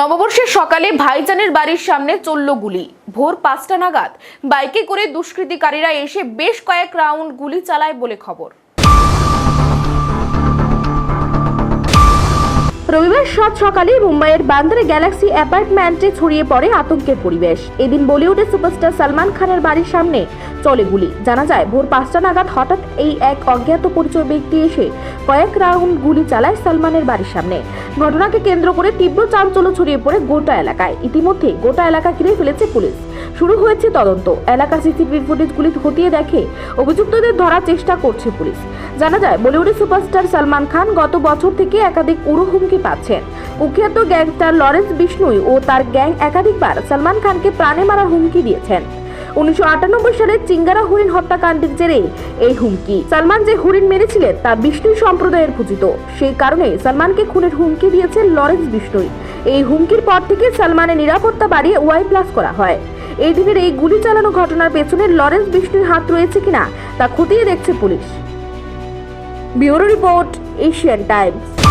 নববর্ষের সকালে ভাইজানের বাড়ির সামনে চলল গুলি। ভোর পাঁচটা নাগাদ বাইকে করে দুষ্কৃতিকারীরা এসে বেশ কয়েক রাউন্ড গুলি চালায় বলে খবর। রবিবার সাত সকালে মুম্বাইয়ের বান্দ্রা গ্যালাক্সি অ্যাপার্টমেন্টে ছড়িয়ে পড়ে আতঙ্কের পরিবেশ। এদিন বলিউডের সুপারস্টার সালমান খানের বাড়ির সামনে চলে গুলি। জানা যায়, ভোর পাঁচটা নাগাদ হঠাৎ এই এক অজ্ঞাত পরিচয় ব্যক্তি এসে কয়েক রাউন্ড গুলি চালায় সালমানের বাড়ির সামনে। ঘটনাকে কেন্দ্র করে তীব্র চাঞ্চল্য ছড়িয়ে পড়ে গোটা এলাকায়। ইতিমধ্যে গোটা এলাকা ঘিরে ফেলেছে পুলিশ। শুরু হয়েছে তদন্ত। এলাকার সিসিটিভি ফুটেজগুলি খতিয়ে দেখে অভিযুক্তদের ধরার চেষ্টা করছে পুলিশ। জানা যায়, বলিউডের সুপারস্টার সালমান খান গত বছর থেকে একাধিক উড়ো হুমকি পাচ্ছেন। কুখ্যাত গ্যাংস্টার লরেন্স বিষ্ণুই ও তার গ্যাং একাধিকবার সালমান খানকে প্রাণে মারার হুমকি দিয়েছেন। উনিশশো আটানব্বই সালে চিঙ্গারা হরিণ হত্যাকাণ্ডের জেরে এই হুমকি। সালমান যে হরিণ মেরেছিলেন, তা বিষ্ণু সম্প্রদায়ের পূজিত সেই কারণে সালমানকে খুনের হুমকি দিয়েছে লরেন্স বিষ্ণুই। এই হুমকির পর থেকে সালমানের নিরাপত্তা বাড়িয়ে ওয়াই প্লাস করা হয়। এই দিনের এই গুলি চালানো ঘটনার পেছনে লরেন্স বিষ্ণুর হাত রয়েছে কিনা, তা খতিয়ে দেখছে police. Bureau report, Asian Times.